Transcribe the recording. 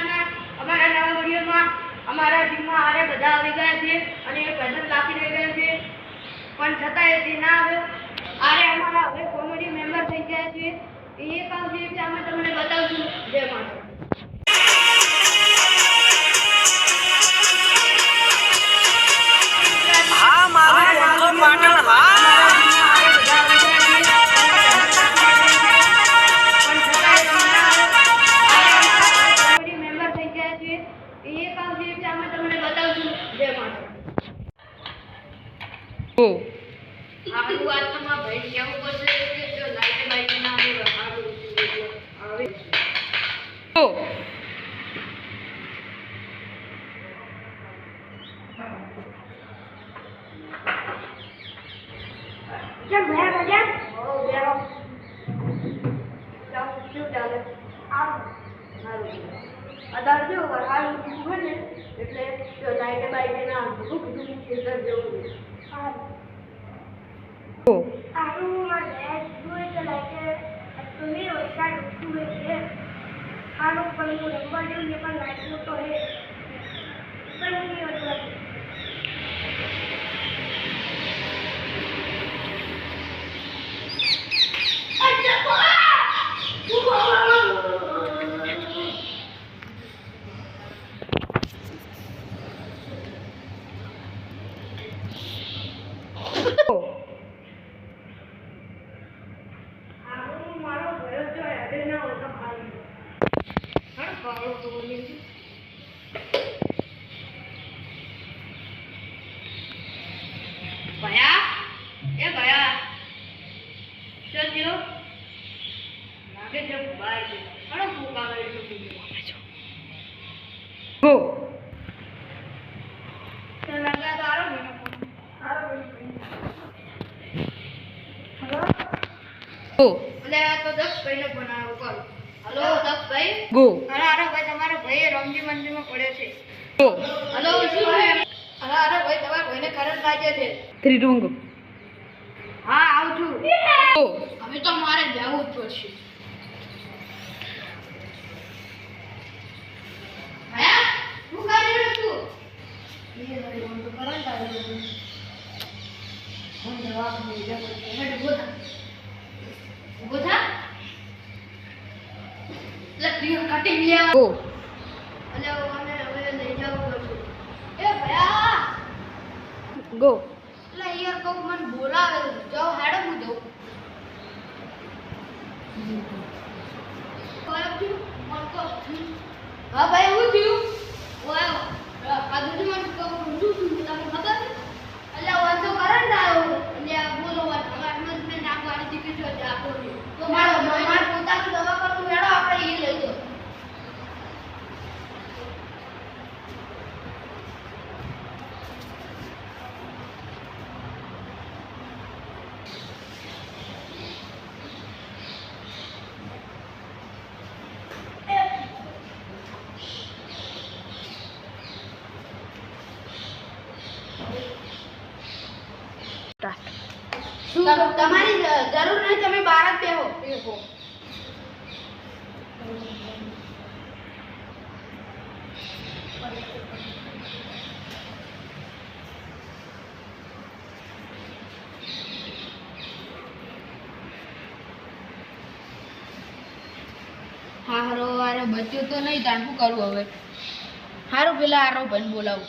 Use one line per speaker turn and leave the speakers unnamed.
અમારા નવા વિડીયોમાં અમારા ટીમમાં હારે બધા આવી ગયા છે અને એ પ્રેઝન્ટ રહી ગયા છે. પણ છતાં એ ના આવ્યો આરે અમારા હવે કોમેડી મેમ્બર થઈ ગયા છે. એ અમે જો વરહાલ હોય ને એટલે જો લાઈટ બાઈટ ના આવે બધું ખેતર જેવું સારું
આરું માં લેટ જોઈ તો લાગે તમે વરસાદ ઉઠું છે. આનું પણ હું રમવા જેવું ને પણ લાગ્યું તો હે પણ નહીં વરસાદ
આવું મારો ભયો હોય તો ખાલી હણ કાળો તો બોલી ભયા એ આરો મને આરો એટલે આ તો દસ બનાવ્યો કર હલો દસ
ગો.
અરે અરે ભાઈ તમારો ભાઈ રમજી મંદિરમાં પડ્યો છે.
ગો.
હલો શું ભાઈ અરે અરે ભાઈ તમારા ભાઈને કરંટ લાગે છે.
ત્રિરંગ
હા આવું છું.
ગો.
હવે તો મારે જવું જ પડશે. ગયો મને જવાબ નહીં જવું છે હેડ ઊભો થા ઊભો થા એટલે પ્રિય કટિંગ લેવા
ગો
એટલે મને હવે લઈ જવું પડશે એ ભયા
ગો
એટલે યાર કોક મને બોલાવે છે. જાઓ હેડો હું જાઉં હા ભાઈ એવું થયું ઓય આ દુધી મને કહું શું થયું તમને ખબર છે? એટલે ઓય તો કરંટ આવ્યો એટલે આ બોલો વાત તમારે મેં નામ વાળી દીકરી જો છે આપો છે. તો મારો માર પોતાની દવા કરતું હેડો આપણે એ લઈ જાઓ તમ- તમારી જરૂર નહીં તમે બહાર જ બેહો. હા હારો અરે બચ્યું તો નહીં તાણ શું કરું હવે? હારું પેલા હારો ભાઈને બોલાવું.